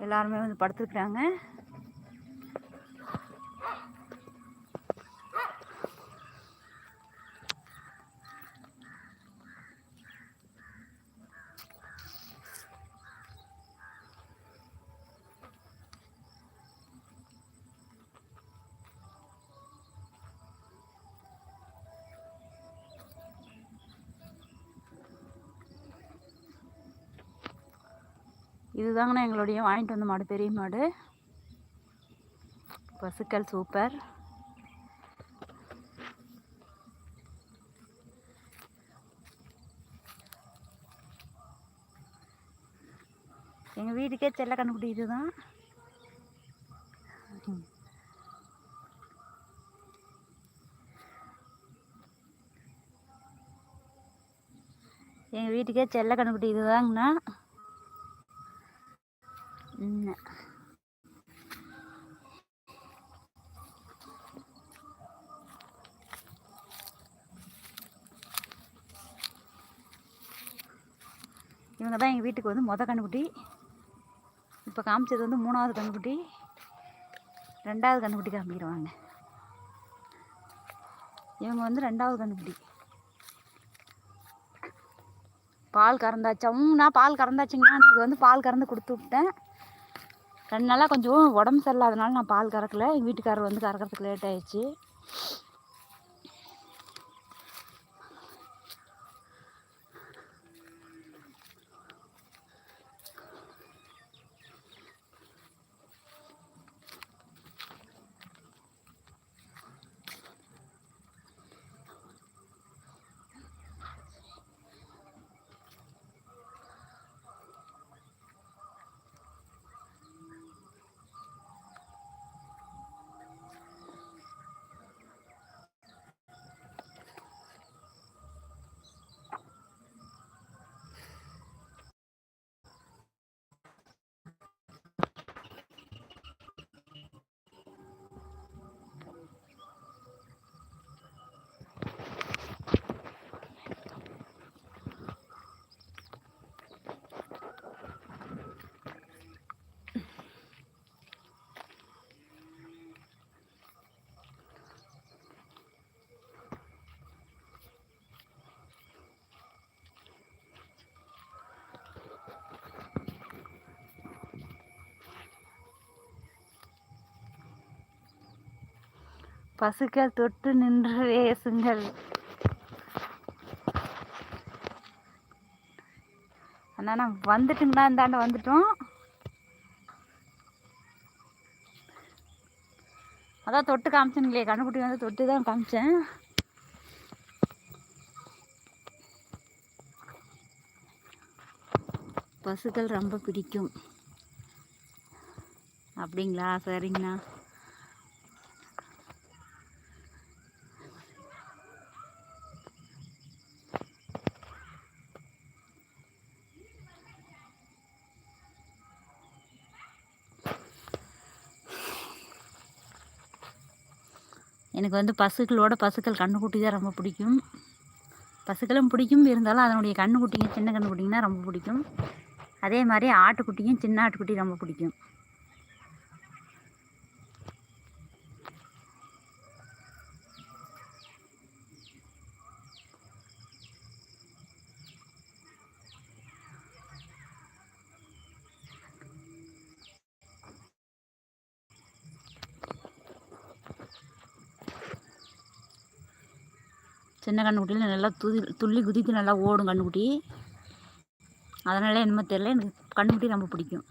எல்லாருமே வந்து படுத்துருக்குறாங்க. இதுதாங்கண்ணா எங்களுடைய வாங்கிட்டு வந்த மாடு பெரிய மாடு. பசுக்கள் சூப்பர். எங்கள் வீட்டுக்கே செல்ல கண்டுபிடி இதுதான். எங்கள் வீட்டுக்கே செல்ல கண்டுபிடி இதுதாங்கண்ணா. Mm. இவங்க தான் எங்கள் வீட்டுக்கு வந்து மொதல் கண்ணுக்குட்டி. இப்போ காமிச்சது வந்து மூணாவது கண்ணுக்குட்டி. ரெண்டாவது கண்ணுக்குட்டி காமிக்கிறவாங்க இவங்க வந்து ரெண்டாவது கண்ணுக்குட்டி. பால் கறந்தாச்சும் நான் பால் கறந்தாச்சுங்கன்னா எனக்கு வந்து பால் கறந்து கொடுத்து விட்டேன். ரெண்டு நாளாக கொஞ்சம் உடம்பு சரியில்லாதனால நான் பால் கறக்கலை. எங்கள் வீட்டுக்காரர் வந்து கறக்கிறதுக்கு லேட் ஆயிடுச்சு. பசுக்கள் தொட்டு நின்று வேசுங்கள் அண்ணா நான் வந்துட்டுங்களா? இந்தாண்ட வந்துட்டோம். அதான் தொட்டு காமிச்சேனுங்களே கண்ணுக்குட்டி வந்து தொட்டு தான் காமிச்சேன். பசுக்கள் ரொம்ப பிடிக்கும். அப்படிங்களா? சரிங்கண்ணா. எனக்கு வந்து பசுக்களோட பசுக்கள் கண்ணுக்குட்டி தான் ரொம்ப பிடிக்கும். பசுக்களும் பிடிக்கும். இருந்தாலும் அதனுடைய கண்ணுக்குட்டிங்க சின்ன கண்ணுக்குட்டிங்கன்னா ரொம்ப பிடிக்கும். அதே மாதிரி ஆட்டுக்குட்டியும் சின்ன ஆட்டுக்குட்டி ரொம்ப பிடிக்கும். சின்ன கண்ணுக்குட்டியில் நல்லா துதி துள்ளி குதித்து நல்லா ஓடும் கண்ணுக்குட்டி. அதனால என்னமோ தெரில எனக்கு கண்ணுக்குட்டி ரொம்ப பிடிக்கும்.